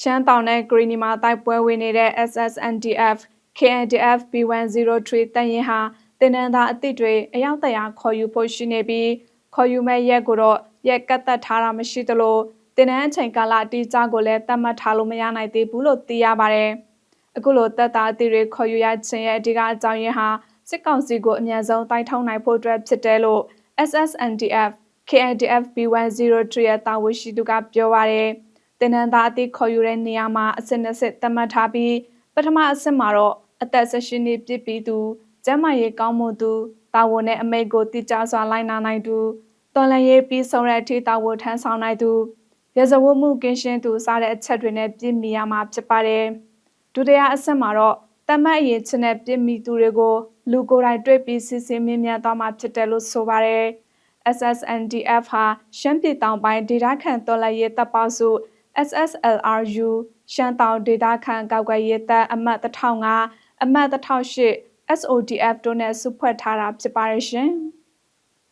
ရှမ်းတောင်နဲ့ဂရီနီမှာတိုက်ပွဲဝင်နေတဲ့ SSNDF KNDF B103 တပ်ရင်ဟာတင်နန်းသားအသစ်တွေအယောက်တရာခေါ်ယူဖို့ရှိနေပြီးခေါ်ယူမဲ့ရက်ကိုတော့ရက်ကတ်သက်ထားတာမရှိသလိုတင်နန်းအချိန်ကာလအတိအကျကိုလည်းသတ်မှတ်ထားလို့မရနိုင်သေးဘူးလို့သိရပါတယ်။အခုလိုတပ်သားအသစ်တွေခေါ်ယူရခြင်းရဲ့အဓိကအကြောင်းရင်းဟာစစ်ကောင်စီကိုအမြန်ဆုံးတိုက်ထုတ်နိုင်ဖို့အတွက်ဖြစ်တယ်လို့ SSNDF KNDF B103 ရဲ့တာဝန်ရှိသူကပြောပါတယ်။ တင်နန်းသားအသစ်ခေါ်ယူတဲ့နေရာမှာအစစ်အစစ်သတ်မှတ်ထားပြီးပထမအဆင့်မှာတော့အသက်16နှစ်ပြည့်ပြီးသူကျန်းမာရေးကောင်းမှုသူတာဝန်နဲ့အမိတ်ကိုတိကျစွာလိုက်နာနိုင်သူတော်လန်ရေးပြီးဆုံးတဲ့အထိတာဝန်ထမ်းဆောင်နိုင်သူရဇဝတ်မှုကင်းရှင်းသူစတဲ့အချက်တွေနဲ့ပြည့်မီရမှာဖြစ်ပါတယ်ဒုတိယအဆင့်မှာတော့တမတ်အရေးချက်နဲ့ပြည့်မီသူတွေကိုလူကိုယ်တိုင်တွေ့ပြီးစစ်ဆေးမြင့်မြတ်သွားမှာဖြစ်တယ်လို့ဆိုပါတယ် SSNDF ဟာရှမ်းပြည်တောင်ပိုင်းဒေသခံတော်လှန်ရေးတပ်ပေါင်းစု SSLRU ရှမ်းတောင်ဒေသခံကောက်ကွယ်ရေးတပ်အမှတ်1005အမှတ်1008 SODF တို့နဲ့စုဖွဲ့ထားတာဖြစ်ပါတယ်ရှင်။